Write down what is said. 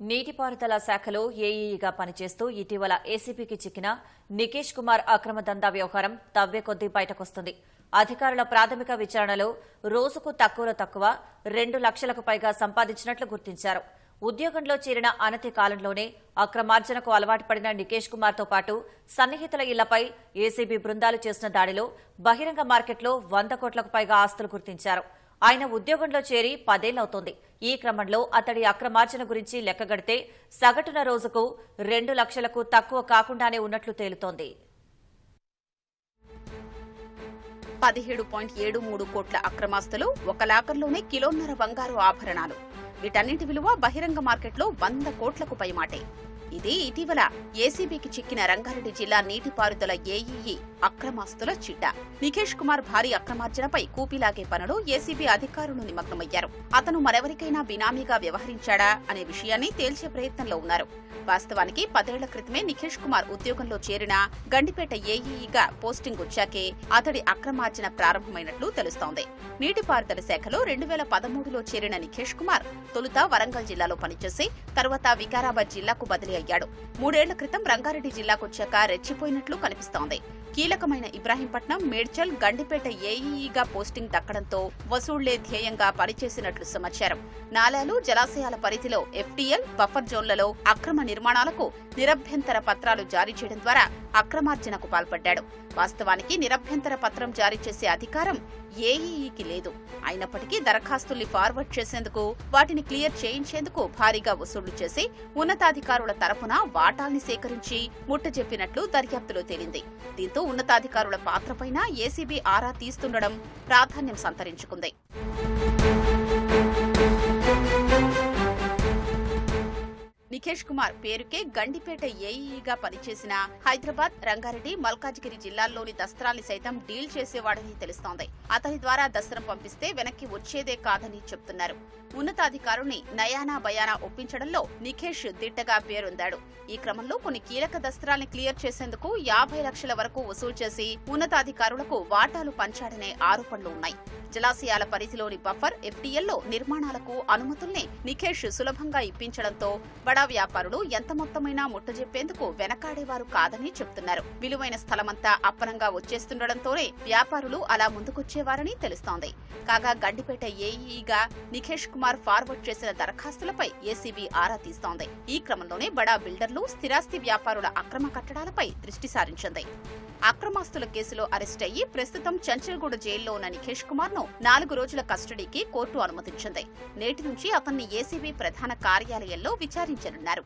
నీటిపారుదల శాఖలో ఏఈఈగా పనిచేస్తూ ఇటీవల ఏసీబీకి చిక్కిన నికేష్ కుమార్ అక్రమ దందా వ్యవహారం తవ్వే కొద్దీ బయటకొస్తుంది. అధికారుల ప్రాథమిక విచారణలో రోజుకు తక్కువలో తక్కువ రెండు లక్షలకు పైగా సంపాదించినట్లు గుర్తించారు. ఉద్యోగంలో చేరిన అనతి కాలంలోనే అక్రమార్జనకు అలవాటు పడిన నికేష్ కుమార్తో పాటు సన్నిహితుల ఇళ్ళపై ఏసీబీ బృందాలు చేసిన దాడిలో బహిరంగ మార్కెట్లో వంద కోట్లకు పైగా ఆస్తులు గుర్తించారు. ఆయన ఉద్యోగంలో చేరి పదేళ్ళవుతోంది. ఈ క్రమంలో అతడి అక్రమార్జన గురించి లెక్కగడితే సగటున రోజుకు రెండు లక్షలకు తక్కువ కాకుండానే ఉన్నట్లు తేలుతోంది. పదిహేడు పాయింట్ ఏడు మూడు కోట్ల అక్రమాస్తులు ఒక లాకర్లోనే కిలోన్నర బంగారు ఆభరణాలు. వీటన్నింటి విలువ బహిరంగ మార్కెట్లో వంద కోట్లకు పైమాటే. ఇది ఇటీవల ఏసీబీకి చిక్కిన రంగారెడ్డి జిల్లా నీటిపారుదల ఏఈఈ అక్రమాస్తుల చిడ్డ నిఖేష్ కుమార్ భారీ అక్రమార్జనపై కూపిలాగే పనులు ఏసీబీ అధికారులు నిమగ్నమయ్యారు. అతను మరెవరికైనా బినామీగా వ్యవహరించాడా అనే విషయాన్ని తేల్చే ప్రయత్నంలో ఉన్నారు. వాస్తవానికి పదేళ్ళ క్రితమే నిఖేష్ కుమార్ ఉద్యోగంలో చేరిన గండిపేట ఏఈఈగా పోస్టింగ్ వచ్చాకే అతడి అక్రమార్జన ప్రారంభమైనట్లు తెలుస్తోంది. నీటిపారుదల శాఖలో రెండు వేల పదమూడులో చేరిన నిఖేష్ కుమార్ తొలుత వరంగల్ జిల్లాలో పనిచేసి తర్వాత వికారాబాద్ జిల్లాకు బదిలీ అయ్యాడు. మూడేళ్ళ క్రితం రంగారెడ్డి జిల్లాకొచ్చాక రెచ్చిపోయినట్లు కనిపిస్తోంది. కీలకమైన ఇబ్రాహీంపట్నం మేడ్చల్ గండిపేట ఏఈఈగా పోస్టింగ్ దక్కడంతో వసూళ్ళే ధ్యేయంగా పనిచేసినట్లు సమాచారం. నాలాలు జలాశయాల పరిధిలో ఎఫ్టీఎల్ బఫర్ జోన్లలో అక్రమ నిర్మాణాలకు నిరభ్యంతర పత్రాలు జారీ చేయడం ద్వారా అక్రమార్జనకు పాల్పడ్డాడు. వాస్తవానికి నిరభ్యంతర పత్రం జారీ చేసే అధికారం ఏఈఈకి లేదు. అయినప్పటికీ దరఖాస్తుల్ని ఫార్వర్డ్ చేసేందుకు వాటిని క్లియర్ చేయించేందుకు భారీగా వసూళ్ళు చేసి ఉన్నతాధికారుల తరపున వాటాల్ని సేకరించి ముట్టజెప్పినట్లు దర్యాప్తులో తేలింది. దీంతో ఉన్నతాధికారుల పాత్రపైన ఏసీబీ ఆరా తీస్తుండడం ప్రాధాన్యం సంతరించుకుంది. నిఖేష్ కుమార్ పేరుకే గండిపేట ఏఈగా పనిచేసిన హైదరాబాద్ రంగారెడ్డి మల్కాజ్గిరి జిల్లాల్లోని దస్త్రాల్ని సైతం డీల్ చేసేవాడని తెలుస్తోంది. అతని ద్వారా దస్త్రం పంపిస్తే వెనక్కి వచ్చేదే కాదని చెప్తున్నారు. ఉన్నతాధికారుని నయానా బయానా ఒప్పించడంలో నిఖేష్ దిట్టగా పేరొందాడు. ఈ క్రమంలో కొన్ని కీలక దస్త్రాల్ని క్లియర్ చేసేందుకు యాభై లక్షల వరకు వసూలు చేసి ఉన్నతాధికారులకు వాటాలు పంచాడనే ఆరోపణలు ఉన్నాయి. జలాశయాల పరిధిలోని బఫర్ ఎఫ్డీఎల్లో నిర్మాణాలకు అనుమతుల్ని నిఖేష్ సులభంగా ఇప్పించడంతో బడా వ్యాపారులు ఎంత మొత్తమైనా ముట్టజెప్పేందుకు వెనకాడేవారు కాదని చెప్తున్నారు. విలువైన స్థలమంతా అప్పనంగా వచ్చేస్తుండటంతోనే వ్యాపారులు అలా ముందుకొచ్చేవారని తెలుస్తోంది. కాగా గండిపేట ఏఈగా నిఖేష్ కుమార్ ఫార్వర్డ్ చేసిన దరఖాస్తులపై ఏసీబీ ఆరా తీస్తోంది. ఈ క్రమంలోనే బడా బిల్డర్లు స్థిరాస్తి వ్యాపారుల అక్రమ కట్టడాలపై దృష్టి సారించింది. అక్రమాస్తుల కేసులో అరెస్ట్ అయ్యి ప్రస్తుతం చంచల్గూడ జైల్లో ఉన్న నిఖేష్ కుమార్ను నాలుగు రోజుల కస్టడీకి కోర్టు అనుమతించింది. నేటి నుంచి అతన్ని ఏసీబీ ప్రధాన కార్యాలయంలో విచారించనున్నారు.